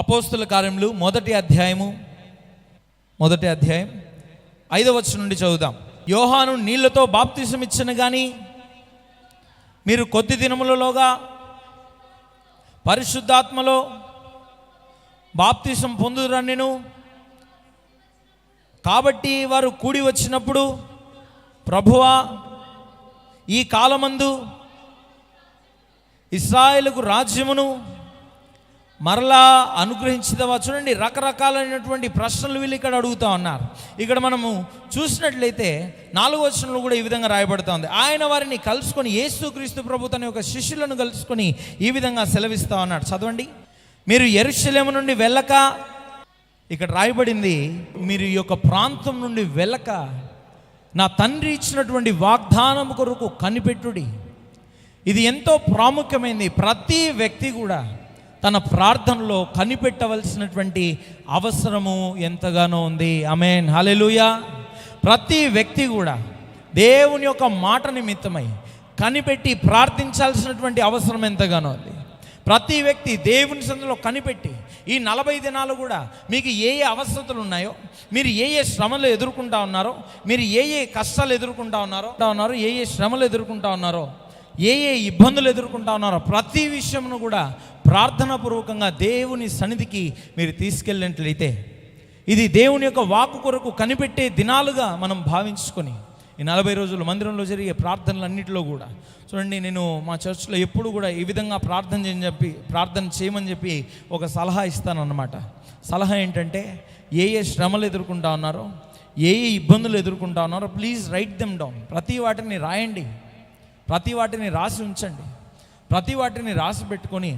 అపోస్తుల కార్యములు మొదటి అధ్యాయము మొదటి అధ్యాయం ఐదవ వచనం నుండి చదువుదాం. యోహాను నీళ్ళతో బాప్తిసం ఇచ్చిన కానీ మీరు కొద్ది దినములలోగా పరిశుద్ధాత్మలో బాప్తిసం పొందురన్నెను. కాబట్టి వారు కూడి వచ్చినప్పుడు ప్రభువా ఈ కాలమందు ఇస్రాయేలుకు రాజ్యమును మరలా అనుగ్రహించదవా చూడండి రకరకాలైనటువంటి ప్రశ్నలు వీళ్ళు ఇక్కడ అడుగుతా ఉన్నారు. ఇక్కడ మనము చూసినట్లయితే నాలుగో వచనంలో కూడా ఈ విధంగా రాయబడుతూ ఉంది. ఆయన వారిని కలుసుకొని యేసుక్రీస్తు ప్రభు తన యొక్క శిష్యులను కలుసుకొని ఈ విధంగా సెలవిస్తా ఉన్నాడు. చదవండి. మీరు ఎరుశలేము నుండి వెళ్ళక ఇక్కడ రాయబడింది మీరు ఈ యొక్క ప్రాంతం నుండి వెళ్ళక నా తండ్రి ఇచ్చినటువంటి వాగ్దానం కొరకు కనిపెట్టుడి. ఇది ఎంతో ప్రాముఖ్యమైనది ప్రతి వ్యక్తి కూడా తన ప్రార్థనలో కనిపెట్టవలసినటువంటి అవసరము ఎంతగానో ఉంది. అమేన్ హలెలుయా ప్రతి వ్యక్తి కూడా దేవుని యొక్క మాట నిమిత్తమై కనిపెట్టి ప్రార్థించాల్సినటువంటి అవసరం ఎంతగానో ఉంది. ప్రతి వ్యక్తి దేవుని సందులో కనిపెట్టి ఈ నలభై దినాలు కూడా మీకు ఏ ఏ అవసరతలు ఉన్నాయో మీరు ఏ ఏ శ్రమలు ఎదుర్కొంటా ఉన్నారో మీరు ఏ ఏ కష్టాలు ఎదుర్కొంటా ఉన్నారో ఉన్నారో ఏ ఏ శ్రమలు ఎదుర్కొంటా ఉన్నారో ఏ ఏ ఇబ్బందులు ఎదుర్కొంటా ఉన్నారో ప్రతి విషయమును కూడా ప్రార్థనాపూర్వకంగా దేవుని సన్నిధికి మీరు తీసుకెళ్ళినట్లయితే ఇది దేవుని యొక్క వాకు కొరకు కనిపెట్టే దినాలుగా మనం భావించుకొని ఈ నలభై రోజులు మందిరంలో జరిగే ప్రార్థనలన్నింటిలో కూడా. చూడండి నేను మా చర్చ్లో ఎప్పుడు కూడా ఈ విధంగా ప్రార్థన చేయని చెప్పి ప్రార్థన చేయమని చెప్పి ఒక సలహా ఇస్తానన్నమాట. సలహా ఏంటంటే ఏ ఏ శ్రమలు ఎదుర్కొంటా ఉన్నారో ఏ ఏ ఇబ్బందులు ఎదుర్కొంటా ఉన్నారో ప్లీజ్ రైట్ దెమ్ డౌన్ ప్రతి వాటిని రాయండి. ప్రతి వాటిని రాసి ఉంచండి. ప్రతి వాటిని రాసి పెట్టుకొని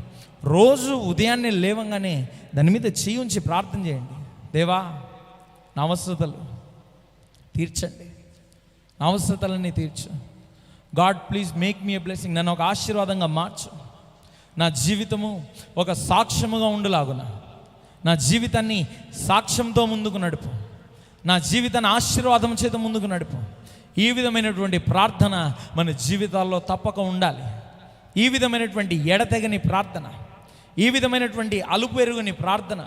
రోజు ఉదయాన్నే లేవంగానే దాని మీద చేయి ఉంచి ప్రార్థన చేయండి. దేవా నా అవసరతలు తీర్చండి. నా అవసరతలన్నీ తీర్చు. God please make me a blessing. నన్ను ఒక ఆశీర్వాదంగా మార్చు. నా జీవితము ఒక సాక్ష్యముగా ఉండులాగున. నా జీవితాన్ని సాక్ష్యంతో ముందుకు నడుపు. నా జీవితాన్ని ఆశీర్వాదం చేత ముందుకు నడుపు. ఈ విధమైనటువంటి ప్రార్థన మన జీవితాల్లో తప్పక ఉండాలి. ఈ విధమైనటువంటి ఎడతెగని ప్రార్థన. ఈ విధమైనటువంటి అలుపు ఎరుగని ప్రార్థన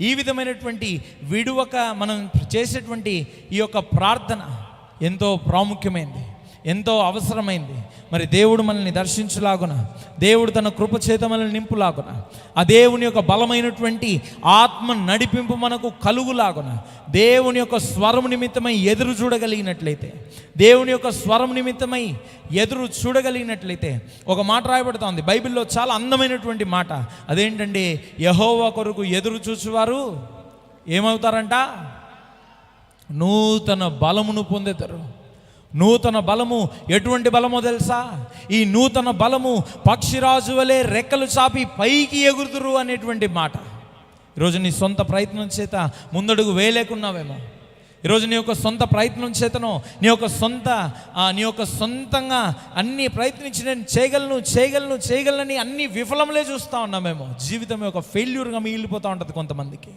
ఈ విధమైనటువంటి విడువక మనం చేసేటువంటి ఈ యొక్క ప్రార్థన ఎంతో ప్రాముఖ్యమైంది ఎంతో అవసరమైంది. మరి దేవుడు మనల్ని దర్శించులాగున దేవుడు తన కృప చేత మనల్ని నింపులాగున ఆ దేవుని యొక్క బలమైనటువంటి ఆత్మ నడిపింపు మనకు కలుగులాగున దేవుని యొక్క స్వరం నిమిత్తమై ఎదురు చూడగలిగినట్లయితే దేవుని యొక్క స్వరం నిమిత్తమై ఎదురు చూడగలిగినట్లయితే ఒక మాట రాయబడుతోంది బైబిల్లో చాలా అందమైనటువంటి మాట. అదేంటంటే యహోవా కొరకు ఎదురు చూచువారు ఏమవుతారంట? నూతన బలమును పొందుతారు. నూతన బలము. ఎటువంటి బలమో తెలుసా? ఈ నూతన బలము పక్షిరాజు వలె రెక్కలు చాపి పైకి ఎగురుతురు అనేటువంటి మాట. ఈరోజు నీ సొంత ప్రయత్నం చేత ముందడుగు వేయలేకున్నావేమో. ఈరోజు నీ యొక్క సొంత ప్రయత్నం చేతనో నీ యొక్క సొంత నీ యొక్క సొంతంగా అన్ని ప్రయత్నించి నేను చేయగలను చేయగలను చేయగలనని అన్ని విఫలములే చూస్తూ ఉన్నామేమో. జీవితం ఒక ఫెయిల్యూర్గా మిగిలిపోతూ ఉంటుంది కొంతమందికి.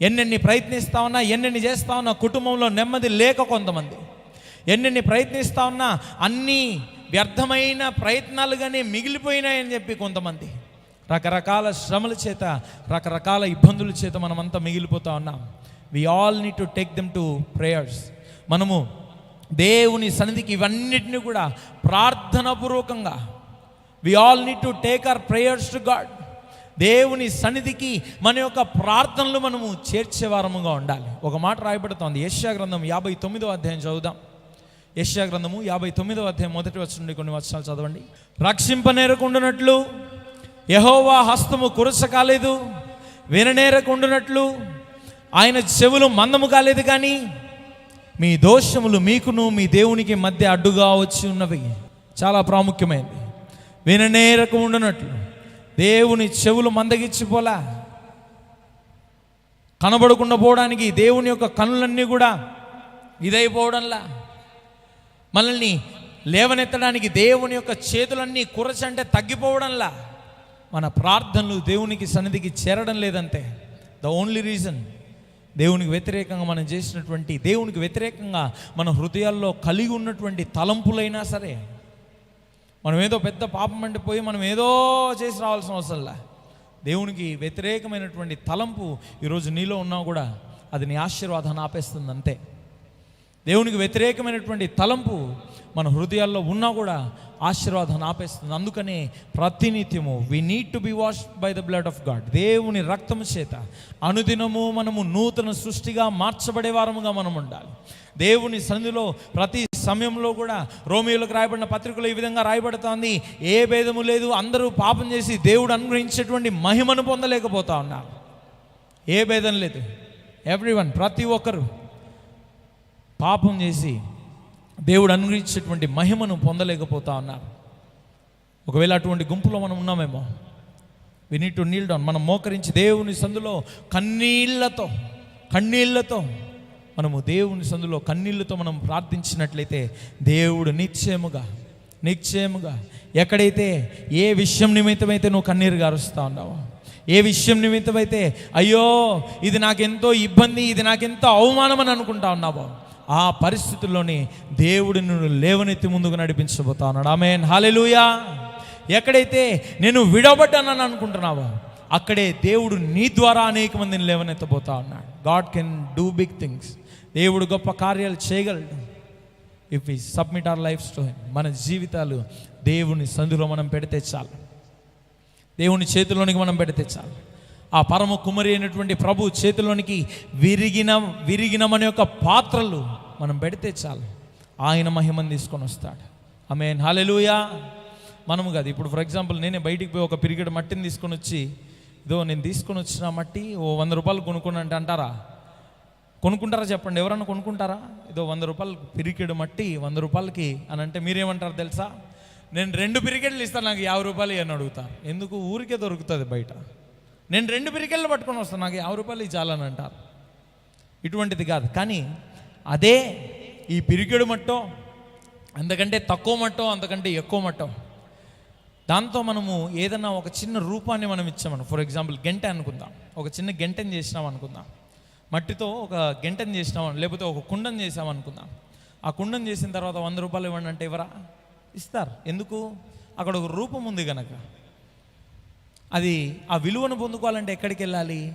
ఎన్నెన్ని ప్రయత్నిస్తా ఉన్నా ఎన్నెన్ని చేస్తా ఉన్నా కుటుంబంలో నెమ్మది లేక కొంతమంది. ఎన్నెన్ని ప్రయత్నిస్తా ఉన్నా అన్నీ వ్యర్థమైన ప్రయత్నాలుగానే మిగిలిపోయినాయని చెప్పి కొంతమంది రకరకాల శ్రమల చేత రకరకాల ఇబ్బందుల చేత మనమంతా మిగిలిపోతా ఉన్నాం. We all need to take them to prayers మనము దేవుని సన్నిధికి ఇవన్నిటిని కూడా ప్రార్థనాపూర్వకంగా we all need to take our prayers to God దేవుని సన్నిధికి మన యొక్క ప్రార్థనలు మనము చేర్చేవారముగా ఉండాలి. ఒక మాట రాయబడుతోంది. యశ్యా గ్రంథం యాభై తొమ్మిదో అధ్యాయం చదువుదాం. యశ్యా గ్రంథము యాభై తొమ్మిదవ అధ్యాయం మొదటి వచ్చి నుండి కొన్ని వచనాలు చదవండి. రక్షింపనేరకుండునట్లు యహోవా హస్తము కురస కాలేదు విననేరకుండునట్లు ఆయన చెవులు మందము కాలేదు కానీ మీ దోషములు మీకును మీ దేవునికి మధ్య అడ్డుగా వచ్చి ఉన్నవి. చాలా ప్రాముఖ్యమైనది విననేరకు ఉండునట్లు దేవుని చెవులు మందగించిపోలా కనబడకుండా పోవడానికి దేవుని యొక్క కనులన్నీ కూడా ఇదైపోవడంలా. మనల్ని లేవనెత్తడానికి దేవుని యొక్క చేతులన్నీ కురచంటే తగ్గిపోవడంలా మన ప్రార్థనలు దేవునికి సన్నిధికి చేరడం లేదంతే ద ఓన్లీ రీజన్ దేవునికి వ్యతిరేకంగా మనం చేసినటువంటి దేవునికి వ్యతిరేకంగా మన హృదయాల్లో కలిగి ఉన్నటువంటి తలంపులైనా సరే మనం ఏదో పెద్ద పాపం అంటే పోయి మనం ఏదో చేసి రావాల్సిన అవసరంలా దేవునికి వ్యతిరేకమైనటువంటి తలంపు ఈరోజు నీలో ఉన్నా కూడా అది నీ ఆశీర్వాదాన్ని ఆపేస్తుంది అంతే. దేవునికి వ్యతిరేకమైనటువంటి తలంపు మన హృదయాల్లో ఉన్నా కూడా ఆశీర్వాదాన్ని ఆపేస్తుంది. అందుకనే ప్రతినిత్యము we need to be wash by the blood of God దేవుని రక్తము చేత అనుదినము మనము నూతన సృష్టిగా మార్చబడే వారముగా మనం ఉండాలి. దేవుని సన్నిధిలో ప్రతి సమయంలో కూడా రోమియోలకు రాయబడిన పత్రికలో ఈ విధంగా రాయబడుతోంది. ఏ భేదము లేదు అందరూ పాపం చేసి దేవుడు అనుగ్రహించేటువంటి మహిమను పొందలేకపోతా ఉన్నారు. ఏ భేదం లేదు. ఎవ్రీవన్ ప్రతి ఒక్కరు పాపం చేసి దేవుడు అనుగ్రహించేటువంటి మహిమను పొందలేకపోతా ఉన్నారు. ఒకవేళ అటువంటి గుంపులో మనం ఉన్నామేమో we need to kneel down మనం మోకరించి దేవుని సందులో కన్నీళ్ళతో కన్నీళ్ళతో మనము దేవుని సందులో కన్నీళ్ళతో మనం ప్రార్థించినట్లయితే దేవుడు నిశ్చయముగా నిశ్చయముగా ఎక్కడైతే ఏ విషయం నిమిత్తమైతే నువ్వు కన్నీరు గారుస్తూ ఉన్నావో ఏ విషయం నిమిత్తమైతే అయ్యో ఇది నాకెంతో ఇబ్బంది ఇది నాకెంతో అవమానం అని అనుకుంటా ఉన్నావో ఆ పరిస్థితుల్లోని దేవుడు నిన్ను లేవనెత్తి ముందుకు నడిపించబోతా ఉన్నాడు ఆమె హాలెలుయా ఎక్కడైతే నేను విడవబడ్డానని అనుకుంటున్నావో అక్కడే దేవుడు నీ ద్వారా అనేక మందిని లేవనెత్తబోతా ఉన్నాడు. God can do big things. దేవుడు గొప్ప కార్యాలు చేయగలడు. ఇఫ్ ఈ సబ్మిట్ ఆర్ లైఫ్ స్టోరీ మన జీవితాలు దేవుని సందులో మనం పెడితే చాలు. దేవుని చేతిలోనికి మనం పెడితే చాలు. ఆ పరమ కుమరి అయినటువంటి ప్రభు చేతిలోనికి విరిగిన విరిగినమని యొక్క పాత్రలు మనం పెడితే చాలు. ఆయన మహిమను తీసుకొని వస్తాడు. ఆమె హాలెలుయా మనము కాదు. ఇప్పుడు ఫర్ ఎగ్జాంపుల్ నేనే బయటికి పోయి ఒక పిరిగిడ మట్టిని తీసుకొని వచ్చి ఇదో నేను తీసుకొని వచ్చిన మట్టి ఓ వంద రూపాయలు కొనుక్కున్నంటే అంటారా? కొనుక్కుంటారా చెప్పండి. ఎవరన్నా కొనుక్కుంటారా? ఇదో వంద రూపాయలు పిరికెడు మట్టి వంద రూపాయలకి అని అంటే మీరేమంటారు తెలుసా? నేను రెండు పిరికెళ్ళు ఇస్తాను నాకు యాభై రూపాయలు అని అడుగుతా. ఎందుకు? ఊరికే దొరుకుతుంది బయట. నేను రెండు పిరికెళ్ళు పట్టుకొని వస్తాను. నాకు యాభై రూపాయలు చాలని అంటారు. ఇటువంటిది కాదు. కానీ అదే ఈ పిరికెడు మట్టో అంతకంటే తక్కువ మట్టం అంతకంటే ఎక్కువ మట్టం. దాంతో మనము ఏదన్నా ఒక చిన్న రూపాన్ని మనం ఇచ్చామను. ఫర్ ఎగ్జాంపుల్ గంట అనుకుందాం. ఒక చిన్న గంటని చేసినాం అనుకుందాం మట్టితో ఒక గంటని చేసినాం లేకపోతే ఒక కుండను చేసాం అనుకుందాం ఆ కుండం చేసిన తర్వాత వంద రూపాయలు ఇవ్వండి అంటే ఇవ్వరా ఇస్తారు. ఎందుకు? అక్కడ ఒక రూపం ఉంది కనుక అది ఆ విలువను పొందుకోవాలంటే ఎక్కడికి వెళ్ళాలి?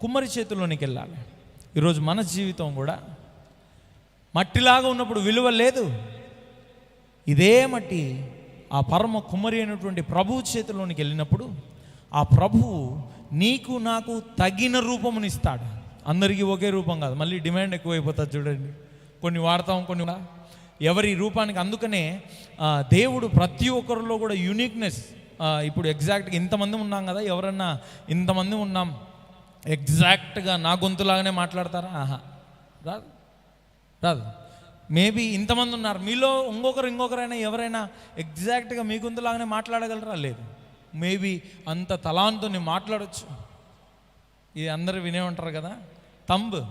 కుమ్మరి చేతుల్లోనికి వెళ్ళాలి. ఈరోజు మన జీవితం కూడా మట్టిలాగా ఉన్నప్పుడు విలువ లేదు. ఇదే మట్టి ఆ పరమ కుమ్మరి అయినటువంటి ప్రభువు చేతిలోనికి వెళ్ళినప్పుడు ఆ ప్రభువు నీకు నాకు తగిన రూపమునిస్తాడు. అందరికీ ఒకే రూపం కాదు మళ్ళీ డిమాండ్ ఎక్కువైపోతుంది చూడండి. కొన్ని వాడతాం కొన్ని ఎవరి రూపానికి అందుకనే దేవుడు ప్రతి ఒక్కరిలో కూడా యూనిక్నెస్ ఇప్పుడు ఎగ్జాక్ట్గా ఇంతమంది ఉన్నాం కదా ఎవరన్నా ఇంతమంది ఉన్నాం ఎగ్జాక్ట్గా నా గొంతులాగానే మాట్లాడతారా? ఆహా. రాదు. రాదు. మేబీ ఇంతమంది ఉన్నారు. మీలో ఇంకొకరు ఇంకొకరైనా ఎవరైనా ఎగ్జాక్ట్గా మీ గొంతులాగానే మాట్లాడగలరా? లేదు. మేబీ అంత తలాంతో మాట్లాడచ్చు. ఇది అందరూ వినే ఉంటారు కదా? తంబ్.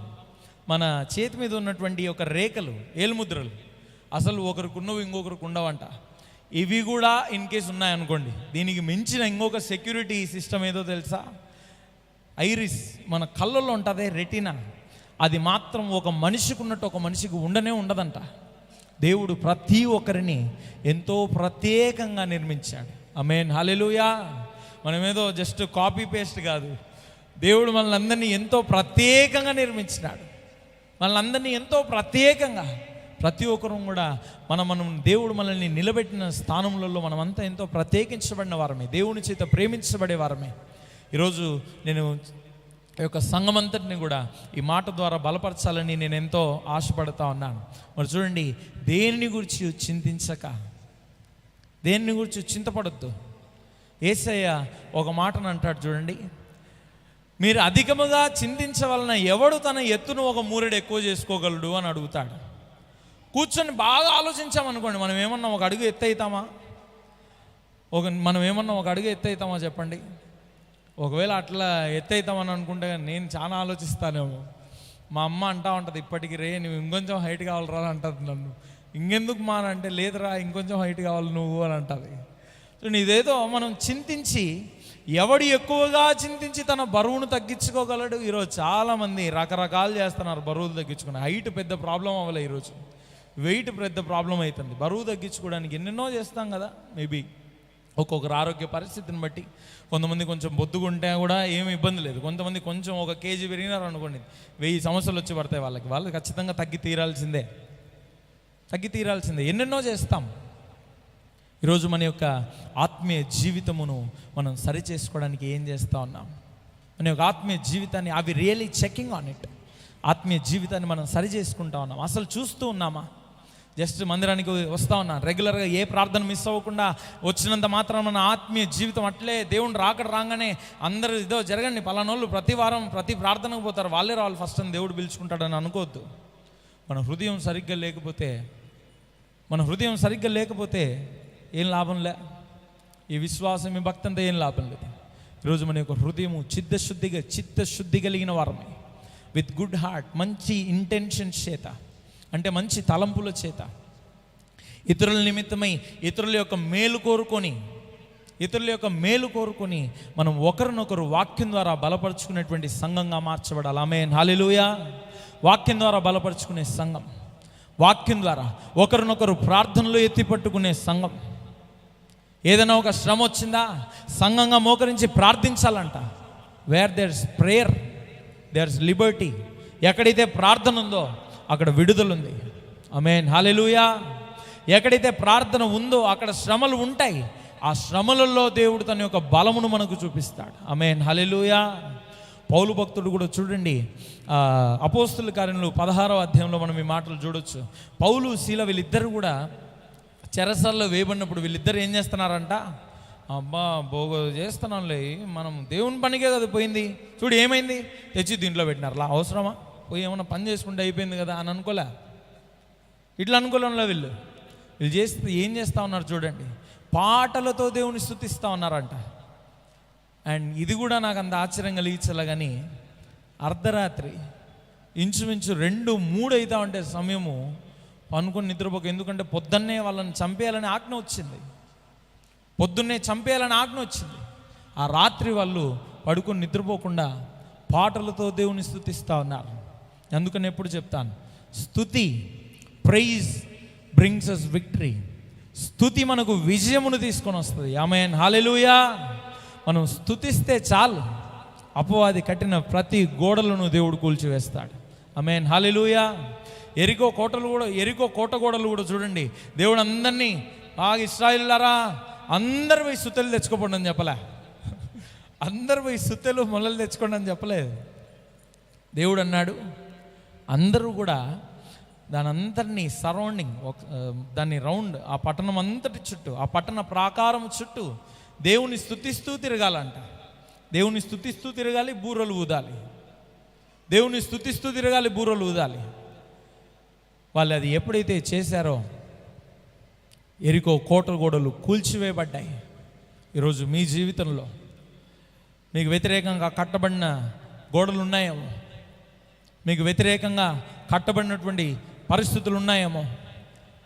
మన చేతి మీద ఉన్నటువంటి ఒక రేఖలు ఏలుముద్రలు. అసలు ఒకరికి ఉన్నవి ఇంకొకరికి ఉండవంట. ఇవి కూడా ఇన్ కేస్ ఉన్నాయనుకోండి. దీనికి మించిన ఇంకొక సెక్యూరిటీ సిస్టమ్ ఏదో తెలుసా? ఐరిస్ మన కళ్ళల్లో ఉంటుంది రెటీనా అది మాత్రం ఒక మనిషికి ఉన్నట్టు ఒక మనిషికి ఉండనే ఉండదంట. దేవుడు ప్రతి ఒక్కరిని ఎంతో ప్రత్యేకంగా నిర్మించాడు. అమేన్ హలెలుయా మనమేదో జస్ట్ కాపీ పేస్ట్ కాదు. దేవుడు మనల్ని అందరినీ ఎంతో ప్రత్యేకంగా నిర్మించినాడు. మనల్ని అందరినీ ఎంతో ప్రత్యేకంగా ప్రతి ఒక్కరూ కూడా మనం మనం దేవుడు మనల్ని నిలబెట్టిన స్థానములలో మనమంతా ఎంతో ప్రత్యేకించబడిన వారమే. దేవుని చేత ప్రేమించబడే వారమే. ఈరోజు నేను ఈ యొక్క సంఘమంతటిని కూడా ఈ మాట ద్వారా బలపరచాలని నేను ఎంతో ఆశపడతా ఉన్నాను. మరి చూడండి దేనిని గురించి చింతించక దేనిని గురించి చింతపడద్దు. ఏసయ్య ఒక మాటను అంటాడు చూడండి మీరు అధికముగా చింతించవలన ఎవడు తన ఎత్తును ఒక మూరెడు ఎక్కువ చేసుకోగలడు అని అడుగుతాడు. కూర్చొని బాగా ఆలోచించామనుకోండి మనం ఏమన్నా ఒక అడుగు ఎత్తైతామా? ఒక మనం ఏమన్నా ఒక అడుగు ఎత్తైతామా చెప్పండి? ఒకవేళ అట్లా ఎత్తైతామని అనుకుంటే నేను చాలా ఆలోచిస్తానేమో. మా అమ్మ అంటా ఉంటుంది ఇప్పటికి రే నువ్వు ఇంకొంచెం హైట్ కావాలరా అని అంటుంది నన్ను. ఇంకెందుకు మానంటే లేదురా ఇంకొంచెం హైట్ కావాలి నువ్వు అని అంటుంది. సో ఇదేదో మనం చింతించి ఎవడు ఎక్కువగా చింతించి తన బరువును తగ్గించుకోగలడు ఈరోజు చాలామంది రకరకాలు చేస్తున్నారు బరువులు తగ్గించుకుని. హైట్ పెద్ద ప్రాబ్లం అవ్వలే ఈరోజు. వెయిట్ పెద్ద ప్రాబ్లం అవుతుంది. బరువు తగ్గించుకోవడానికి ఎన్నెన్నో చేస్తాం కదా మేబీ. ఒక్కొక్కరు ఆరోగ్య పరిస్థితిని బట్టి కొంతమంది కొంచెం బొద్దుగుంటే కూడా ఏమి ఇబ్బంది లేదు. కొంతమంది కొంచెం ఒక కేజీ పెరిగినారు అనుకోండి వెయ్యి సమస్యలు వచ్చి పడతాయి వాళ్ళకి. వాళ్ళు ఖచ్చితంగా తగ్గి తీరాల్సిందే. తగ్గి తీరాల్సిందే. ఎన్నెన్నో చేస్తాం. ఈరోజు మన యొక్క ఆత్మీయ జీవితమును మనం సరి చేసుకోవడానికి ఏం చేస్తూ ఉన్నాం? మన యొక్క ఆత్మీయ జీవితాన్ని అవి రియలీ చెకింగ్ ఆన్ ఇట్ ఆత్మీయ జీవితాన్ని మనం సరి చేసుకుంటా ఉన్నాం. అసలు చూస్తూ ఉన్నామా? జస్ట్ మందిరానికి వస్తూ ఉన్నాను రెగ్యులర్గా ఏ ప్రార్థన మిస్ అవ్వకుండా వచ్చినంత మాత్రం మన ఆత్మీయ జీవితం అట్లే దేవుని రాకడ రాగానే అందరూ ఇదో జరగండి. పలానోళ్ళు ప్రతి వారం ప్రతి ప్రార్థనకు పోతారు. వాళ్ళే రావాలి ఫస్ట్ అని దేవుడు పిలుచుకుంటాడని అనుకోవద్దు. మన హృదయం సరిగ్గా లేకపోతే మన హృదయం సరిగ్గా లేకపోతే ఏం లాభం లే. ఈ విశ్వాసం ఈ భక్తి అంతా ఏం లాభం లేదు. ఈరోజు మన యొక్క హృదయము చిత్తశుద్ధిగా చిత్తశుద్ధి కలిగిన వారమే. విత్ గుడ్ హార్ట్ మంచి ఇంటెన్షన్స్ చేత. అంటే మంచి తలంపుల చేత. ఇతరుల నిమిత్తమై ఇతరుల యొక్క మేలు కోరుకొని ఇతరుల యొక్క మేలు కోరుకొని మనం ఒకరినొకరు వాక్యం ద్వారా బలపరుచుకునేటువంటి సంఘంగా మార్చబడాలి. ఆమె హాలిలుయా వాక్యం ద్వారా బలపరుచుకునే సంఘం. వాక్యం ద్వారా ఒకరినొకరు ప్రార్థనలు ఎత్తి పట్టుకునే సంఘం. ఏదైనా ఒక శ్రమ వచ్చిందా? సంఘంగా మోకరించి ప్రార్థించాలంట. Where there's prayer there's liberty ఎక్కడైతే ప్రార్థన ఉందో అక్కడ విడుదల ఉంది అమేన్ హాలెలుయా ఎక్కడైతే ప్రార్థన ఉందో అక్కడ శ్రమలు ఉంటాయి. ఆ శ్రమలలో దేవుడు తన యొక్క బలమును మనకు చూపిస్తాడు. అమేన్ హలెలుయా పౌలు భక్తుడు కూడా చూడండి. అపోస్తుల కార్యంలో పదహారవ అధ్యాయంలో మనం ఈ మాటలు చూడొచ్చు. పౌలు శీల వీళ్ళిద్దరు కూడా చెరసల్లో వేయబడినప్పుడు వీళ్ళిద్దరు ఏం చేస్తున్నారంట? అబ్బా బోగో చేస్తున్నాంలే మనం దేవుని పనికే కదా పోయింది. చూడు ఏమైంది? తెచ్చి దీంట్లో పెట్టినారు. అవసరమా? పోయి ఏమైనా పని చేసుకుంటే అయిపోయింది కదా అని అనుకోలే. ఇట్లా అనుకోలేంలో వీళ్ళు. వీళ్ళు చేస్తే ఏం చేస్తూ ఉన్నారు చూడండి. పాటలతో దేవుని స్థుతిస్తూ ఉన్నారంట. అండ్ ఇది కూడా నాకు అంత ఆశ్చర్యం కలిగించాల కానీ అర్ధరాత్రి ఇంచుమించు రెండు మూడు అవుతా ఉంటే సమయము పనుకొని నిద్రపోక ఎందుకంటే పొద్దున్నే వాళ్ళని చంపేయాలని ఆజ్ఞ వచ్చింది. పొద్దున్నే చంపేయాలని ఆజ్ఞ వచ్చింది. ఆ రాత్రి వాళ్ళు పడుకుని నిద్రపోకుండా పాటలతో దేవుని స్థుతిస్తూ ఉన్నారు. అందుకని ఎప్పుడు చెప్తాను? స్థుతి ప్రైజ్ బ్రింగ్స్ అస్ విక్టరీ. స్థుతి మనకు విజయమును తీసుకొని వస్తుంది. ఆమెన్. హాలెలుయా మనం స్థుతిస్తే చాలు. అపవాది కట్టిన ప్రతి గోడలను దేవుడు కూల్చివేస్తాడు. ఆమెన్. హాలెలుయా ఎరికో కోటలు కూడా ఎరికో కోట గోడలు కూడా చూడండి. దేవుడు అందరినీ బాగా ఇస్రాయిల్లారా అందరు పోయి సుతలు తెచ్చుకోపండి అని చెప్పలే. అందరు పోయి సుతలు మొలలు తెచ్చుకోండి అని చెప్పలేదు. దేవుడు అన్నాడు అందరూ కూడా దాని అంతటినీ సరౌండింగ్ ఒక దాన్ని రౌండ్ ఆ పట్టణం అంతటి చుట్టూ ఆ పట్టణ ప్రాకారం చుట్టూ దేవుని స్థుతిస్తూ తిరగాలంట. దేవుని స్థుతిస్తూ తిరగాలి బూరలు ఊదాలి. దేవుని స్థుతిస్తూ తిరగాలి బూరలు ఊదాలి. వాళ్ళు అది ఎప్పుడైతే చేశారో ఎరికో కోట గోడలు కూల్చివేయబడ్డాయి. ఈరోజు మీ జీవితంలో మీకు వ్యతిరేకంగా కట్టబడిన గోడలు ఉన్నాయేమో మీకు వ్యతిరేకంగా కట్టబడినటువంటి పరిస్థితులు ఉన్నాయేమో?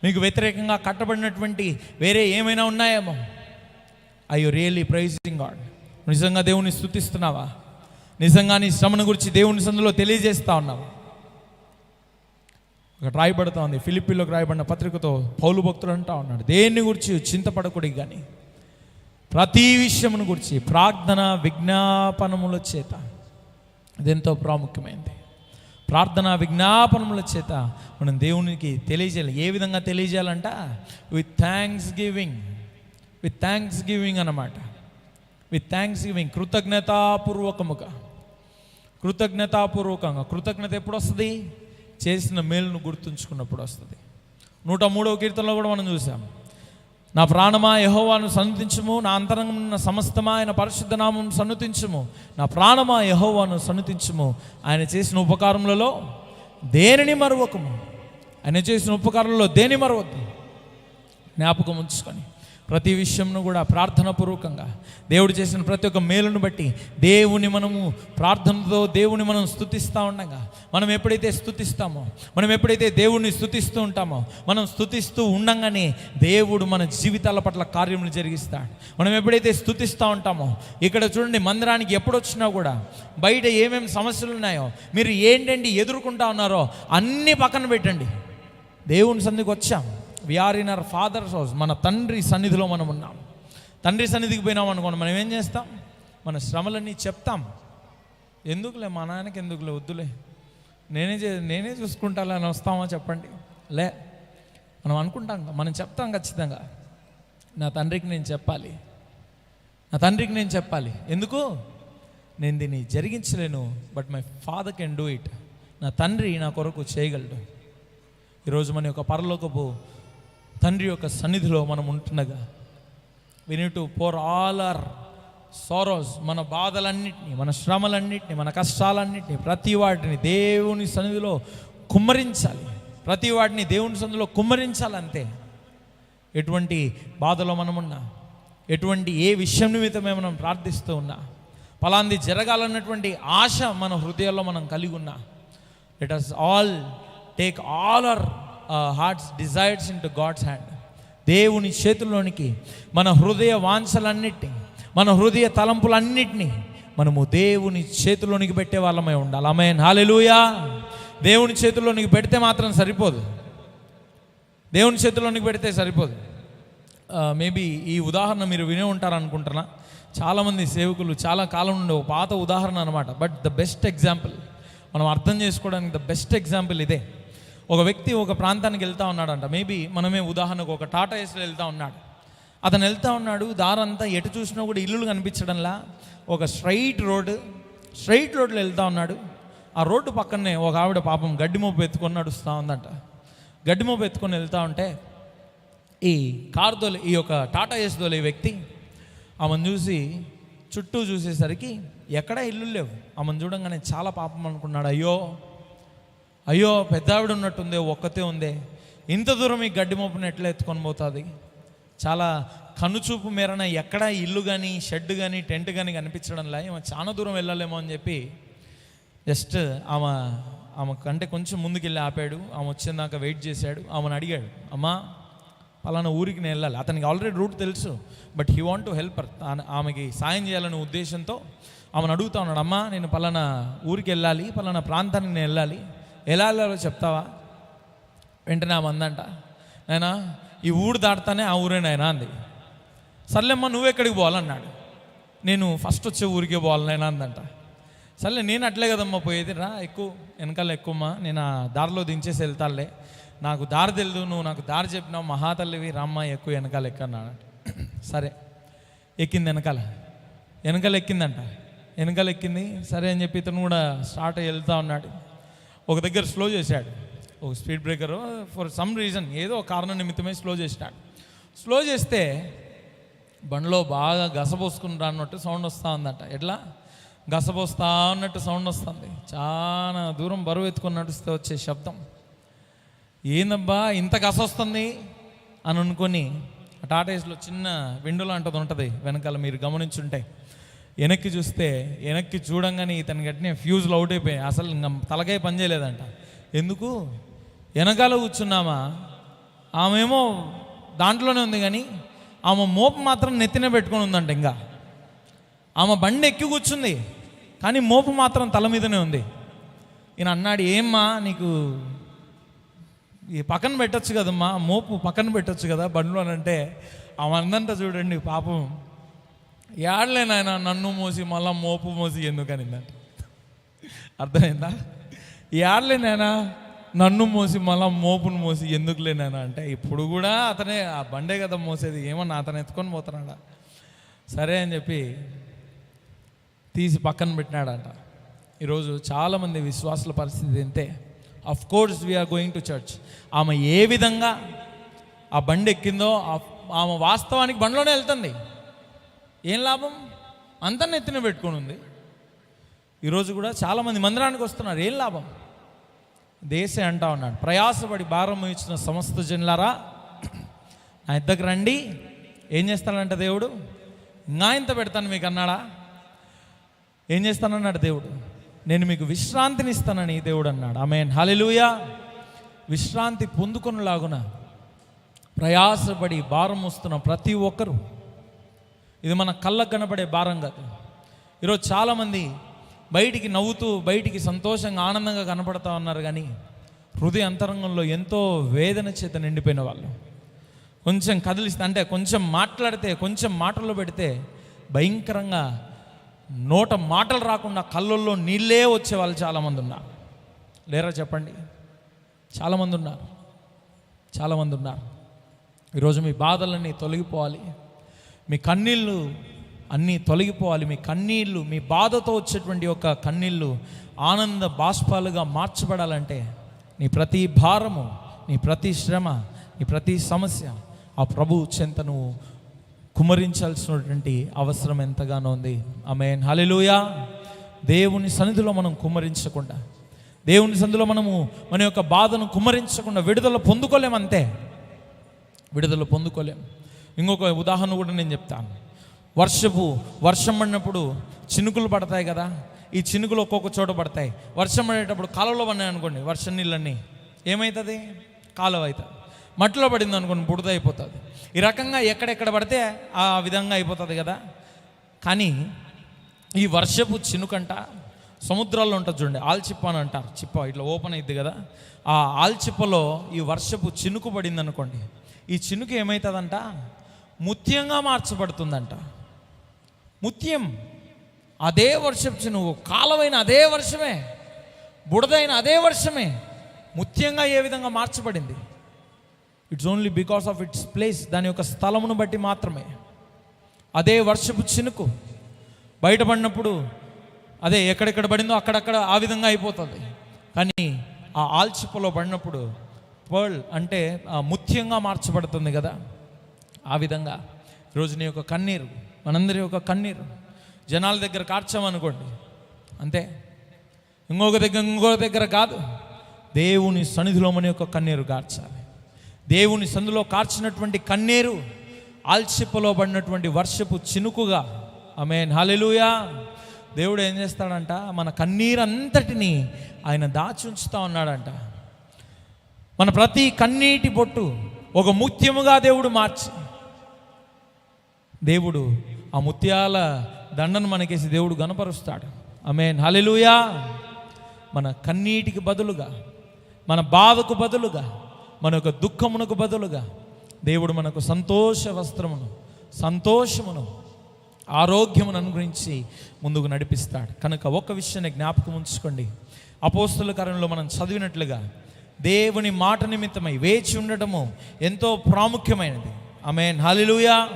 మీకు వ్యతిరేకంగా కట్టబడినటువంటి వేరే ఏమైనా ఉన్నాయేమో? I you really praising God నిజంగా దేవుని స్థుతిస్తున్నావా? నిజంగా నీ శ్రమను గురించి దేవుని సందులో తెలియజేస్తా ఉన్నావా? అక్కడ రాయబడుతూ ఉంది. ఫిలిపిన్లోకి రాయబడిన పత్రికతో పౌలు భక్తుడు అంటా ఉన్నాడు. దేన్ని గురించి చింతపడకూడదు కానీ ప్రతి విషయమును గురించి ప్రార్థన విజ్ఞాపనముల చేత. ఇదెంతో ప్రాముఖ్యమైనది ప్రార్థన విజ్ఞాపనముల చేత మనం దేవునికి తెలియజేయాలి. ఏ విధంగా తెలియజేయాలంట? With thanks giving with thanks giving అన్నమాట. విత్ థ్యాంక్స్ గివింగ్ కృతజ్ఞతాపూర్వకముగా. కృతజ్ఞతాపూర్వకంగా. కృతజ్ఞత ఎప్పుడు వస్తుంది చేసిన మేలును గుర్తుంచుకున్నప్పుడు వస్తుంది నూట మూడవ కీర్తనలో కూడా మనం చూసాం. నా ప్రాణమా యహోవాను సన్నతించము నా అంతరంగం ఉన్న సమస్తమా ఆయన పరిశుద్ధ నామం సన్నుతించుము నా ప్రాణమా యహోవాను సన్నతించము ఆయన చేసిన ఉపకారములలో దేనిని మరవకము? ఆయన చేసిన ఉపకారంలో దేని మరవద్దు? జ్ఞాపకం ఉంచుకొని. ప్రతి విషయంను కూడా ప్రార్థనాపూర్వకంగా. దేవుడు చేసిన ప్రతి ఒక్క మేలును బట్టి దేవుని మనము ప్రార్థనతో దేవుని మనం స్థుతిస్తూ ఉండగా. మనం ఎప్పుడైతే స్థుతిస్తామో మనం ఎప్పుడైతే దేవుణ్ణి స్థుతిస్తూ ఉంటామో మనం స్థుతిస్తూ ఉండంగానే దేవుడు మన జీవితాల పట్ల కార్యములు జరిగిస్తాడు. మనం ఎప్పుడైతే స్థుతిస్తూ ఉంటామో ఇక్కడ చూడండి మందిరానికి ఎప్పుడొచ్చినా కూడా బయట ఏమేమి సమస్యలు ఉన్నాయో మీరు ఏంటండి ఎదుర్కొంటా ఉన్నారో అన్నీ పక్కన పెట్టండి. దేవుని సందికి వచ్చాం we are in our father's house మన తండ్రి సన్నిధిలో మనం ఉన్నాం. తండ్రి సన్నిధికి పోయినాం అనుకోండి మనం ఏం చేస్తాం? మన శ్రమలన్నీ చెప్తాం. ఎందుకులే? మా నాన్నకి ఎందుకులే? వద్దులే. నేనే చే నేనే చూసుకుంటాలే అని వస్తామా చెప్పండి? లే. మనం అనుకుంటాం మనం చెప్తాం ఖచ్చితంగా. నా తండ్రికి నేను చెప్పాలి. నా తండ్రికి నేను చెప్పాలి. ఎందుకు? నేను దీన్ని జరిగించలేను but my father can do it. నా తండ్రి నా కొరకు చేయగలడు. ఈరోజు మన యొక్క పరలోకపు తండ్రి యొక్క సన్నిధిలో మనం ఉంటుండగా we need to pour all our sorrows మన బాధలన్నింటినీ మన శ్రమలన్నింటినీ మన కష్టాలన్నింటినీ ప్రతి వాటిని దేవుని సన్నిధిలో కుమ్మరించాలి. ప్రతి వాటిని దేవుని సన్నిధిలో కుమ్మరించాలి అంతే ఎటువంటి బాధలో మనమున్నా ఎటువంటి ఏ విషయం నిమిత్తమే మనం ప్రార్థిస్తూ ఉన్నా పలాంది జరగాలన్నటువంటి ఆశ మన హృదయాల్లో మనం కలిగి ఉన్నా let us all take all our hearts desires into God's hand దేవుని చేతుల్లోనికి మన హృదయ వాంఛలన్నిటిని మన హృదయ తలంపులన్నిటినీ మనము దేవుని చేతిలోనికి పెట్టే వాళ్ళమై ఉండాలి. ఆమె హాలెలుయా దేవుని చేతుల్లోనికి పెడితే మాత్రం సరిపోదు. దేవుని చేతిలోనికి పెడితే సరిపోదు. మేబీ ఈ ఉదాహరణ మీరు వినే ఉంటారనుకుంటున్నా. చాలామంది సేవకులు చాలా కాలం నుండి ఒక పాత ఉదాహరణ అనమాట బట్ ద బెస్ట్ ఎగ్జాంపుల్ మనం అర్థం చేసుకోవడానికి ద బెస్ట్ ఎగ్జాంపుల్ ఇదే. ఒక వ్యక్తి ఒక ప్రాంతానికి వెళ్తా ఉన్నాడంట. మేబీ మనమే ఉదాహరణకు ఒక టాటా ఏస్లో వెళ్తా ఉన్నాడు. అతను వెళ్తా ఉన్నాడు దారంతా ఎటు చూసినా కూడా ఇల్లులు కనిపించడంలా. ఒక స్ట్రైట్ రోడ్డు స్ట్రైట్ రోడ్లో వెళ్తా ఉన్నాడు. ఆ రోడ్డు పక్కనే ఒక ఆవిడ పాపం గడ్డి మోపు ఎత్తుకొని నడుస్తూ ఉందంట. గడ్డి మోపు ఎత్తుకొని వెళ్తా ఉంటే ఈ కార్దోలి ఈ యొక్క టాటా ఏస్ వ్యక్తి ఆమెను చూసి చుట్టూ చూసేసరికి ఎక్కడా ఇల్లు లేవు. ఆమెను చూడంగానే చాలా పాపం అనుకున్నాడు. అయ్యో అయ్యో పెద్ద ఆవిడ ఉన్నట్టుందే ఒక్కతే ఉందే. ఇంత దూరం ఈ గడ్డి మోపుని ఎట్లా ఎత్తుకొని పోతుంది? చాలా కనుచూపు మేరన ఎక్కడా ఇల్లు కానీ షెడ్ కానీ టెంట్ కానీ కనిపించడంలా ఏమో చాలా దూరం వెళ్ళాలేమో అని చెప్పి జస్ట్ ఆమె ఆమె కంటే కొంచెం ముందుకెళ్ళి ఆపాడు. ఆమె వచ్చేదాకా వెయిట్ చేశాడు. ఆమెను అడిగాడు అమ్మా పలానా ఊరికి నేను వెళ్ళాలి. అతనికి ఆల్రెడీ రూట్ తెలుసు but he want to help ఆమెకి సాయం చేయాలనే ఉద్దేశంతో ఆమెను అడుగుతా ఉన్నాడు అమ్మా నేను పలానా ఊరికి వెళ్ళాలి పలానా ప్రాంతానికి నేను వెళ్ళాలి. ఎలా వెళ్ళాలో చెప్తావా? వెంటనే ఆమె అందంట నాయనా ఈ ఊరు దాటుతానే ఆ ఊరే నాయన అంది. సర్లేమ్మా నువ్వెక్కడికి పోవాలన్నాడు. నేను ఫస్ట్ వచ్చే ఊరికే పోవాలనైనా అందంట. సర్లే నేను అట్లే కదమ్మా పోయేది. రా ఎక్కువ వెనకాల ఎక్కువమ్మా. నేను ఆ దారిలో దించేసి వెళ్తాలే నాకు దారి తెలియదు నువ్వు నాకు దారి చెప్పినావు. మహాతల్లివి రామ్మ ఎక్కువ వెనకాల ఎక్కన్నాడు సరే ఎక్కింది వెనకాల. వెనకాల ఎక్కిందంట. వెనకాల ఎక్కింది. సరే అని చెప్పి ఇతను కూడా స్టార్ట్ వెళ్తా ఉన్నాడు. ఒక దగ్గర స్లో చేశాడు. ఒక speed breaker for some reason ఏదో ఒక నిమిత్తమే స్లో చేసినాడు. స్లో చేస్తే బండిలో బాగా గసపోసుకుంటా అన్నట్టు సౌండ్ వస్తూ ఉందట. ఎట్లా? గసపోస్తా అన్నట్టు సౌండ్ వస్తుంది. చాలా దూరం బరువు ఎత్తుకున్నట్టు నడుస్తే వచ్చే శబ్దం. ఏందబ్బా ఇంత గస వస్తుంది? అని అనుకొని ఆ టాటాస్లో చిన్న విండో లాంటిది ఉంటుంది వెనకాల మీరు గమనించుంటే. వెనక్కి చూస్తే వెనక్కి చూడంగానే ఇతని గట్టినే ఫ్యూజ్లు అవుట్ అయిపోయాయి. అసలు ఇంకా తలకాయ పని చేయలేదంట. ఎందుకు? వెనకాల కూర్చున్నామా? ఆమెమో దాంట్లోనే ఉంది కానీ ఆమె మోపు మాత్రం నెత్తిన పెట్టుకొని ఉందంట ఇంకా. ఆమె బండి ఎక్కి కూర్చుంది కానీ మోపు మాత్రం తల మీదనే ఉంది. ఈయన అన్నాడు ఏమ్మా నీకు ఈ పక్కన పెట్టొచ్చు కదమ్మా మోపు పక్కన పెట్టొచ్చు కదా బండ్లో అని అంటే ఆమె అందంట చూడండి పాపం. ఏడలే నాయన నన్ను మోసి మళ్ళా మోపు మోసి ఎందుకని అర్థమైందా? ఏడలే నాయనా నన్ను మోసి మళ్ళా మోపును మోసి ఎందుకులే నాయన అంటే ఇప్పుడు కూడా అతనే ఆ బండే కదా మోసేది ఏమన్నా అతను ఎత్తుకొని పోతున్నాడా? సరే అని చెప్పి తీసి పక్కన పెట్టినాడంట. ఈరోజు చాలామంది విశ్వాసుల పరిస్థితి ఇంతే of course we are going to church ఆమె ఏ విధంగా ఆ బండి ఎక్కిందో ఆమె వాస్తవానికి బండిలోనే వెళ్తుంది. ఏం లాభం? అంతా నెత్తిన పెట్టుకొని ఉంది. ఈరోజు కూడా చాలామంది మందిరానికి వస్తున్నారు. ఏం లాభం? దేశే అంటా ఉన్నాడు. ప్రయాసపడి భారం ఇచ్చిన సమస్త జనులారా నా ఇద్దరికి రండి. ఏం చేస్తాడంట దేవుడు? ఇంకా ఇంత పెడతాను మీకు అన్నాడా? ఏం చేస్తానన్నాడు దేవుడు? నేను మీకు విశ్రాంతిని ఇస్తానని దేవుడు అన్నాడు. ఆమె హలెలుయా విశ్రాంతి పొందుకొనలాగున ప్రయాసపడి భారం వస్తున్న ప్రతి ఒక్కరూ ఇది మన కళ్ళకు కనపడే భారం కాదు. ఈరోజు చాలామంది బయటికి నవ్వుతూ బయటికి సంతోషంగా ఆనందంగా కనపడతా ఉన్నారు కానీ హృదయ అంతరంగంలో ఎంతో వేదన చేత నిండిపోయిన వాళ్ళు. కొంచెం కదిలిస్తే అంటే కొంచెం మాట్లాడితే కొంచెం మాటల్లో పెడితే భయంకరంగా నోట మాటలు రాకుండా కళ్ళల్లో నీళ్ళే వచ్చే వాళ్ళు చాలామంది ఉన్నారు. లేరా చెప్పండి? చాలామంది ఉన్నారు. చాలామంది ఉన్నారు. ఈరోజు మీ బాధలన్నీ తొలగిపోవాలి. మీ కన్నీళ్ళు అన్నీ తొలగిపోవాలి. మీ కన్నీళ్ళు మీ బాధతో వచ్చేటువంటి యొక్క కన్నీళ్ళు ఆనంద బాష్పాలుగా మార్చబడాలంటే నీ ప్రతి భారము నీ ప్రతి శ్రమ నీ ప్రతి సమస్య ఆ ప్రభు చెంత నువ్వు కుమరించాల్సినటువంటి అవసరం ఎంతగానో ఉంది. ఆమెన్. హల్లెలూయా. దేవుని సన్నిధిలో మనం కుమ్మరించకుండా దేవుని సన్నిధిలో మనము మన యొక్క బాధను కుమ్మరించకుండా విడుదల పొందుకోలేమంతే. విడుదల పొందుకోలేం. ఇంకొక ఉదాహరణ కూడా నేను చెప్తాను. వర్షపు వర్షం పడినప్పుడు చినుకులు పడతాయి కదా? ఈ చినుకులు ఒక్కొక్క చోట పడతాయి. వర్షం పడేటప్పుడు కాలువలో పడినాయి అనుకోండి వర్షం నీళ్ళన్నీ. ఏమవుతుంది కాలువ అవుతుంది మట్టిలో పడింది అనుకోండి బుడద అయిపోతుంది. ఈ రకంగా ఎక్కడెక్కడ పడితే ఆ విధంగా అయిపోతుంది కదా? కానీ ఈ వర్షపు చినుకంట సముద్రాల్లో ఉంటుంది చూడండి ఆల్చిప్ప అని అంటారు. చిప్ప ఇట్లా ఓపెన్ అయింది కదా? ఆ ఆల్చిప్పలో ఈ వర్షపు చినుకు పడింది అనుకోండి ఈ చినుకు ఏమవుతుందంట ముత్యంగా మార్చబడుతుందంట. ముత్యం. అదే వర్షపు చినుకు కాలమైన అదే వర్షమే. బుడదైన అదే వర్షమే. ముత్యంగా ఏ విధంగా మార్చబడింది? It's only because of its place దాని యొక్క స్థలమును బట్టి మాత్రమే. అదే వర్షపు చినుకు. బయటపడినప్పుడు అదే ఎక్కడెక్కడ పడిందో అక్కడక్కడ ఆ విధంగా అయిపోతుంది. కానీ ఆ ఆల్చిప్పలో పడినప్పుడు పర్ల్ అంటే ముత్యంగా మార్చబడుతుంది కదా. ఆ విధంగా. రోజు నీ యొక్క కన్నీరు మనందరి యొక్క కన్నీరు జనాల దగ్గర కార్చామనుకోండి అంతే. ఇంకొక దగ్గర ఇంకొక దగ్గర కాదు. దేవుని సన్నిధిలో మన యొక్క కన్నీరు కార్చాలి. దేవుని సందులో కార్చినటువంటి కన్నీరు ఆల్చిప్పలో పడినటువంటి వర్షపు చినుకుగా. ఆమెన్ హాలెలుయా దేవుడు ఏం చేస్తాడంట? మన కన్నీరంతటినీ ఆయన దాచి ఉంచుతా ఉన్నాడంట. మన ప్రతి కన్నీటి బొట్టు ఒక ముత్యముగా దేవుడు మార్చి దేవుడు ఆ ముత్యాల దండను మనకేసి దేవుడు గనపరుస్తాడు ఆమె హలెలుయా మన కన్నీటికి బదులుగా మన బాధకు బదులుగా మన యొక్క దుఃఖమునకు బదులుగా దేవుడు మనకు సంతోష వస్త్రమును సంతోషమును ఆరోగ్యమును అనుగ్రహించి ముందుకు నడిపిస్తాడు. కనుక ఒక విషయాన్ని జ్ఞాపకం ఉంచుకోండి. అపోస్తుల కరంలో మనం చదివినట్లుగా దేవుని మాట నిమిత్తమై వేచి ఉండటము ఎంతో ప్రాముఖ్యమైనది. ఆమె హల్లెలూయా.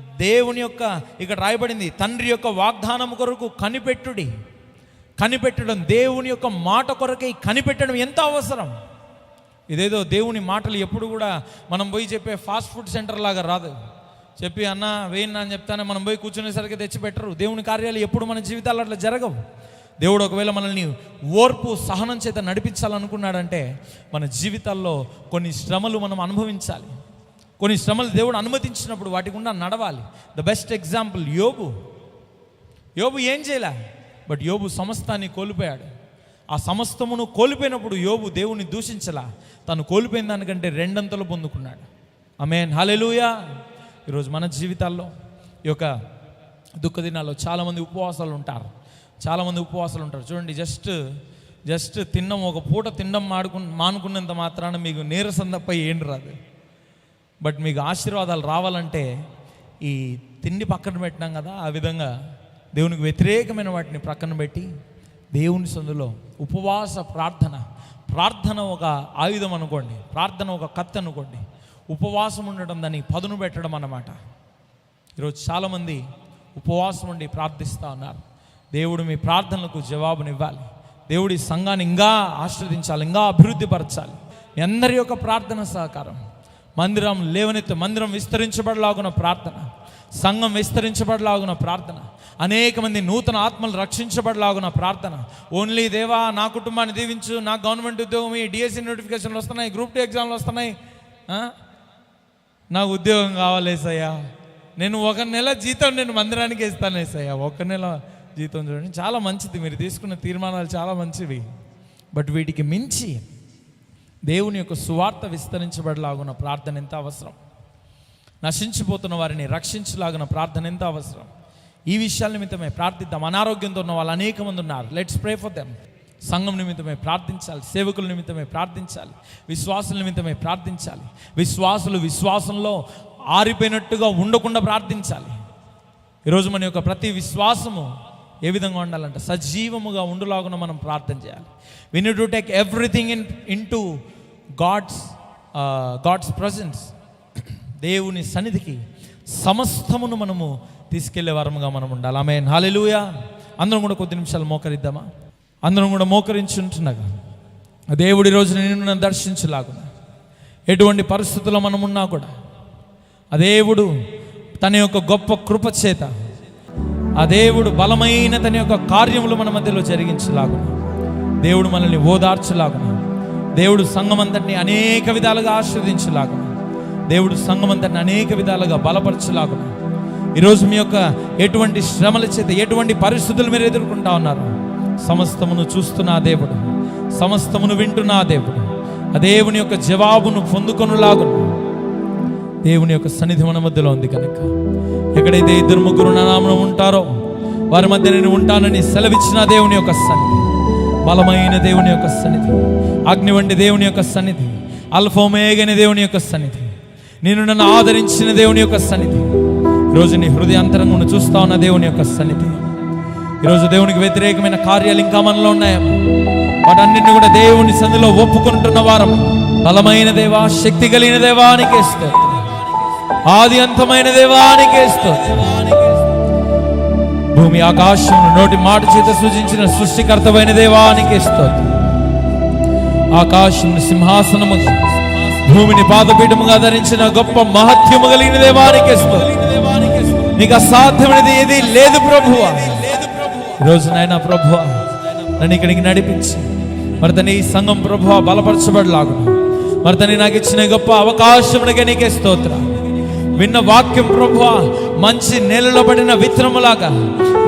దేవుని యొక్క ఇక్కడ రాయబడింది తండ్రి యొక్క వాగ్దానం కొరకు కనిపెట్టుడి. కనిపెట్టడం దేవుని యొక్క మాట కొరకై కనిపెట్టడం ఎంత అవసరం? ఇదేదో దేవుని మాటలు ఎప్పుడు కూడా మనం పోయి చెప్పే ఫాస్ట్ ఫుడ్ సెంటర్ లాగా రాదు. చెప్పి అన్న వేయన్నా అని చెప్తానే మనం పోయి కూర్చునేసరికి తెచ్చిపెట్టరు. దేవుని కార్యాలు ఎప్పుడు మన జీవితాలు అట్లా జరగవు. దేవుడు ఒకవేళ మనల్ని ఓర్పు సహనం చేత నడిపించాలనుకున్నాడంటే మన జీవితాల్లో కొన్ని శ్రమలు మనం అనుభవించాలి. కొన్ని శ్రమలు దేవుడు అనుమతించినప్పుడు వాటి గుండా నడవాలి. ద బెస్ట్ ఎగ్జాంపుల్ యోబు. యోబు ఏం చేయలే? బట్ యోబు సమస్తాన్ని కోల్పోయాడు. ఆ సమస్తమును కోల్పోయినప్పుడు యోబు దేవుని దూషించలా. తను కోల్పోయిన దానికంటే రెండంతలు పొందుకున్నాడు. ఆమెన్ హలెలుయా ఈరోజు మన జీవితాల్లో ఈ యొక్క దుఃఖ దినాల్లో చాలామంది ఉపవాసాలు ఉంటారు. చాలామంది ఉపవాసాలు ఉంటారు. చూడండి జస్ట్ జస్ట్ తిన్నాం ఒక పూట తినడం మాడుకు మానుకున్నంత మాత్రాన మీకు నీరసం తప్ప రాదు. బట్ మీకు ఆశీర్వాదాలు రావాలంటే ఈ తిండి పక్కన పెట్టినాం కదా ఆ విధంగా దేవునికి వ్యతిరేకమైన వాటిని ప్రక్కన పెట్టి దేవుని సందులో ఉపవాస ప్రార్థన ప్రార్థన ఒక ఆయుధం అనుకోండి ప్రార్థన ఒక కత్తి అనుకోండి ఉపవాసం ఉండడం దాన్ని పదును పెట్టడం అన్నమాట. ఈరోజు చాలామంది ఉపవాసం ఉండి ప్రార్థిస్తూ ఉన్నారు. దేవుడు మీ ప్రార్థనలకు జవాబునివ్వాలి. దేవుడి సంఘాన్ని ఇంకా ఆశ్రదించాలి ఇంకా అభివృద్ధి పరచాలి. మీ అందరి యొక్క ప్రార్థన సహకారం. మందిరం లేవనెత్తు మందిరం విస్తరించబడలాగున ప్రార్థన సంఘం విస్తరించబడలాగున ప్రార్థన అనేక మంది నూతన ఆత్మలు రక్షించబడలాగున ప్రార్థన. ఓన్లీ దేవా నా కుటుంబాన్ని దీవించు నా గవర్నమెంట్ ఉద్యోగం ఈ డిఎస్సి నోటిఫికేషన్లు వస్తున్నాయి గ్రూప్ టూ ఎగ్జామ్లు వస్తున్నాయి. నాకు ఉద్యోగం కావాలి సయ్యా నేను ఒక నెల జీతం నేను మందిరానికి ఇస్తాను సయ్యా ఒక నెల జీతం చూడండి. చాలా మంచిది. మీరు తీసుకున్న తీర్మానాలు చాలా మంచివి. బట్ వీటికి మించి దేవుని యొక్క సువార్త విస్తరించబడలాగున్న ప్రార్థన ఎంత అవసరం? నశించిపోతున్న వారిని రక్షించలాగున ప్రార్థన ఎంత అవసరం? ఈ విషయాల నిమిత్తమే ప్రార్థిద్దాం. అనారోగ్యంతో ఉన్న వాళ్ళు అనేక మంది ఉన్నారు. లెట్స్ ప్రే ఫర్ దెమ్ సంఘం నిమిత్తమే ప్రార్థించాలి. సేవకుల నిమిత్తమే ప్రార్థించాలి. విశ్వాసుల నిమిత్తమే ప్రార్థించాలి. విశ్వాసులు విశ్వాసంలో ఆరిపోయినట్టుగా ఉండకుండా ప్రార్థించాలి. ఈరోజు మన యొక్క ప్రతి విశ్వాసము ఏ విధంగా ఉండాలంటే సజీవముగా ఉండులాగున మనం ప్రార్థన చేయాలి. We need to take everything in into God's God's presence దేవుని సన్నిధికి సమస్తమును మనము తీసుకెళ్ళే వరముగా మనం ఉండాలి. ఆమె హాలెలూయా అందరం కూడా కొద్ది నిమిషాలు మోకరిద్దామా? అందరం కూడా మోకరించుంటున్నాగా? ఆ దేవుడి రోజున నిన్ను దర్శించలాగున. ఎటువంటి పరిస్థితుల్లో మనం ఉన్నా కూడా ఆ దేవుడు తన యొక్క గొప్ప కృప చేత ఆ దేవుడు బలమైన తన యొక్క కార్యములు మన మధ్యలో జరిగించలాగున. దేవుడు మనల్ని ఓదార్చలాగున. దేవుడు సంఘమంతటిని అనేక విధాలుగా ఆస్వాదించలాగున దేవుడు సంఘమంతటిని అనేక విధాలుగా బలపరచలాగున. ఈరోజు మీ యొక్క ఎటువంటి శ్రమల చేత ఎటువంటి పరిస్థితులు మీరు ఎదుర్కొంటా ఉన్నారు సమస్తమును చూస్తున్నా దేవుడు సమస్తమును వింటున్నా దేవుడు ఆ దేవుని యొక్క జవాబును పొందుకొనులాగును. దేవుని యొక్క సన్నిధి మన మధ్యలో ఉంది కనుక. ఎక్కడైతే ఇద్దరు ముగ్గురు నా ఉంటారో వారి మధ్య నేను ఉంటానని సెలవిచ్చిన దేవుని యొక్క సన్నిధి బలమైన దేవుని యొక్క సన్నిధి అగ్ని వంటి దేవుని యొక్క సన్నిధి అల్ఫోమేగని దేవుని యొక్క సన్నిధి నేను నన్ను ఆదరించిన దేవుని యొక్క సన్నిధి. ఈరోజు నీ హృదయాంతరంగా చూస్తా ఉన్న దేవుని యొక్క సన్నిధి. ఈరోజు దేవునికి వ్యతిరేకమైన కార్యాలు ఇంకా మనలో ఉన్నాయా వాటన్నింటిని కూడా దేవుని సంధిలో ఒప్పుకుంటున్న వారం బలమైన దేవా శక్తి కలిగిన దేవానికి స్తోత్రం ఆది అంతమైన దేవానికి భూమి ఆకాశం నోటి మాట చేత సూచించిన సృష్టికర్తమైన దేవానికి ఆకాశం సింహాసనము భూమిని పాదపీఠముగా ధరించిన గొప్ప మహత్యము కలిగిన దేవానికి నీకు అసాధ్యమైనది ఏది లేదు ప్రభువా. ఈరోజు నాయన ప్రభువ నన్ను ఇక్కడికి నడిపించి మరి తన ఈ సంఘం ప్రభువ బలపరచబడలాగు మరి తని నాకు ఇచ్చిన గొప్ప అవకాశమునికే నీకే స్తోత్రం. విన్న వాక్యం ప్రభువ మంచి నేలలో పడిన విత్తనములాగా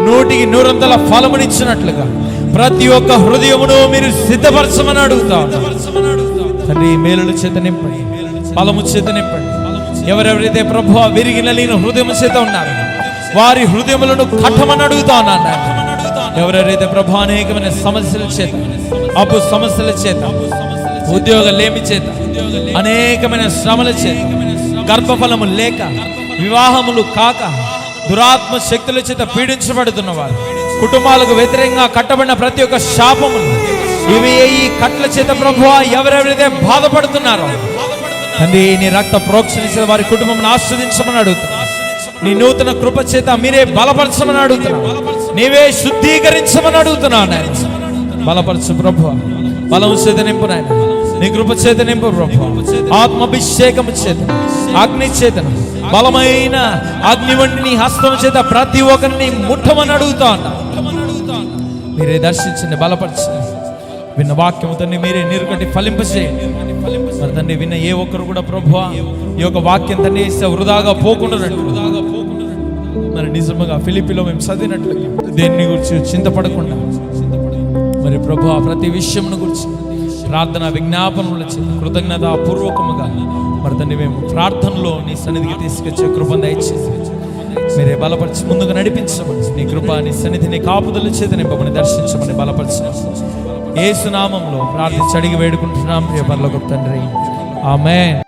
నూటికి నూరంతల ఫలమునిచ్చినట్లుగా ప్రతి ఒక్క హృదయమును మీరు సిద్ధపరచమని అడుగుతా తండ్రి మేలుల చేత నింపండి. ఫలము చేత నింపండి. ఎవరెవరైతే ప్రభు విరిగి నలిగిన హృదయం చేత ఉన్నారు వారి హృదయములను కట్టమని అడుగుతాను ఎవరెవరైతే ప్రభు అనేకమైన సమస్యల చేత అప్పు సమస్యల చేత ఉద్యోగలేమి చేత అనేకమైన శ్రమల చేత గర్భఫలము లేక వివాహములు కాక దురాత్మ శక్తుల చేత పీడించబడుతున్న వారు కుటుంబాలకు వ్యతిరేకంగా కట్టబడిన ప్రతి ఒక్క శాపములు ఇవి ఈ కట్ల చేత ప్రభు ఎవరెవరైతే బాధపడుతున్నారో. తండ్రి నీ రక్త ప్రోక్షణ వారి కుటుంబం ఆస్వాదించమని అడుగుతున్నా. నీ నూతన కృప చేత మీరే బలపరచమని అడుగుతున్నా. నీవే శుద్ధీకరించమని అడుగుతున్నా నాయన. బలపరచు ప్రభు బలం చేత నింపు నాయన నీ కృప చేత నింపు ప్రభు. ఆత్మాభిషేకము చేత అగ్ని చేతన బలమైన అగ్ని వంటి నీ హస్తం చేత ప్రతి ఒక్కరిని ముట్టమని అడుగుతా ఉన్నా. మీరే దర్శించండి బలపరచండి. విన్న వాక్యము తండ్రి మీరే నిరుగటి ఫలింపచేయండి మరి తండ్రి విన్న ఏ ఒక్కరు కూడా ప్రభు ఈ యొక్క వాక్యం తండ్రి ఇస్తే వృధాగా పోకుండా వృధాగా పోకుండా మరి నిజముగా ఫిలిపిలో మేము చదివినట్లు దేన్ని గురించి చింతపడకుండా మరి ప్రభు ప్రతి విషయమును గురించి ప్రార్థన విజ్ఞాపనలు కృతజ్ఞత పూర్వకముగా మరి దాన్ని మేము ప్రార్థనలో నీ సన్నిధికి తీసుకొచ్చే కృపను దయచేసి మీరే బలపరిచి ముందుగా నడిపించమని నీ కృప నీ సన్నిధిని కాపుదల చేత నింపమని దర్శించమని బలపరచమని ఏసునామంలో ప్రార్థించి అడిగి వేడుకుంటున్నాం ప్రియ తండ్రి. ఆమెన్.